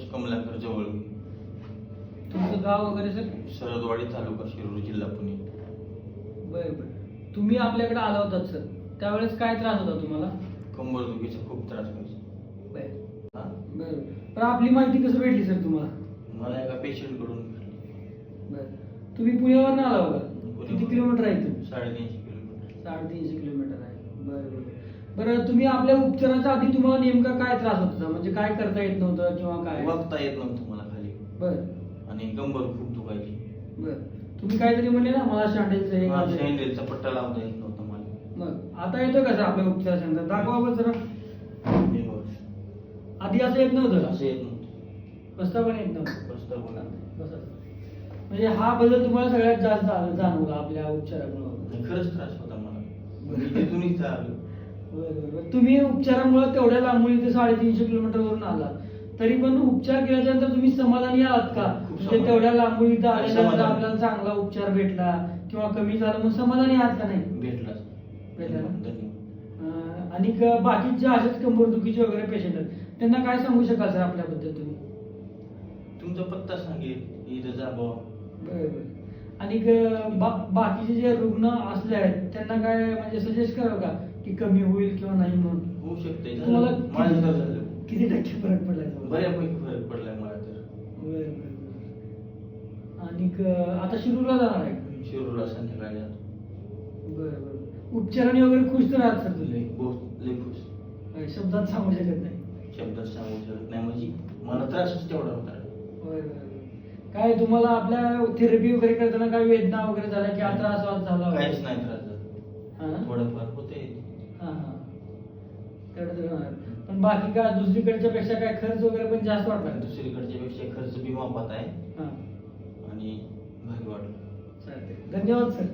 संतोष कमलाकर जवळ तुमचं गाव वगैरे सर? सरदवाडी तालुका शिरूर जिल्हा पुणे. बरं बरं. तुम्ही आपल्याकडे आला होतात सर. त्यावेळेस काय त्रास होता तुम्हाला? कंबर दुखीचा खूप त्रास व्हायचा. बरं. हा? बरं पण आपली माहिती कसं भेटली सर तुम्हाला? मला एका पेशंटकडून भेटली. बरं. तुम्ही पुण्यावरून आला होता? किती किलोमीटर आहे तुम्ही साडेतीनशे किलोमीटर. साडेतीनशे किलोमीटर आहे. बरं बरं. बरं तुम्ही आपल्या उपचाराच्या आधी तुम्हाला नेमका काय त्रास होत होता? म्हणजे काय करता येत नव्हतं किंवा काय? बघता येत नव्हतं मला खाली. बरं. आणि कंबर खूप दुखायची. बरं. तुम्ही काहीतरी म्हणले ना मला शांडेचं हे मला करायचं. सँडलचा पट्टा लावता येत नव्हता मला. मग आता येतो का सर आपल्या उपचार सेंटर? दाखवा बरं जरा. हे बघ. आधी असं येत नव्हतं असं येत नव्हतं. बसता पण येत नव्हतं. बसता बसा. म्हणजे हा बदल तुम्हाला सगळ्यात जास्त जा- जाणवला आपल्या उपचारामुळे. आणि खरंच त्रास होता मला. मी तिथून इथं आलो. तुम्ही उपचारामुळे तेवढ्या लांबून इथे साडेतीनशे किलोमीटर वरून आलात. तरी पण उपचार केल्याच्यानंतर तुम्ही समाधानी आहात का? म्हणजे. तेवढ्या लांबून इथं आल्यानंतर. आपल्याला चांगला उपचार भेटला किंवा कमी झाला मग समाधानी आहात का नाही? भेटला. आणि क- बाकीचे असेच कंबरदुखीचे वगैरे पेशंट आहेत त्यांना काय सांगू शकाल सर आपल्याबद्दल तुम्ही? तुमचा पत्ता सांगेल इथं जा बरं. आणि बा- बाकीचे जे रुग्ण असले आहेत त्यांना काय म्हणजे सजेस्ट कराल का? की कमी होईल किंवा नाही म्हणून? होऊ शकते तुम्हाला माझं तर झालं. किती टक्के फरक पडलाय तुम्हाला? बऱ्यापैकी फरक पडलाय मला तर. बरं, बरं, बरं. आणि क- आता शिरूरला जाणार आहे? शिरूरला संध्याकाळी जातो. बरं बरं उपचाराने वगैरे खुश तर आहात सर तुम्ही? लय बहुत लय खुश. काय शब्दात सांगू शकत नाही. शब्दात सांगू शकत नाही. म्हणजे मला त्रासच तेवढा होता. बरं, बरं. काय तुम्हाला आपल्या थेरपी वगैरे करताना काय वेदना वगैरे झाल्या की त्रास वास झाला? काहीच नाही त्रास झाला? थोडंफार होते हा, हा. पण बाकी काय दुसरीकडच्या पेक्षा काय खर्च वगैरे पण जास्त वाटला? दुसरीकडच्या पेक्षा खर्च बी मापात आहे हा आणि भारी वाटलं धन्यवाद सर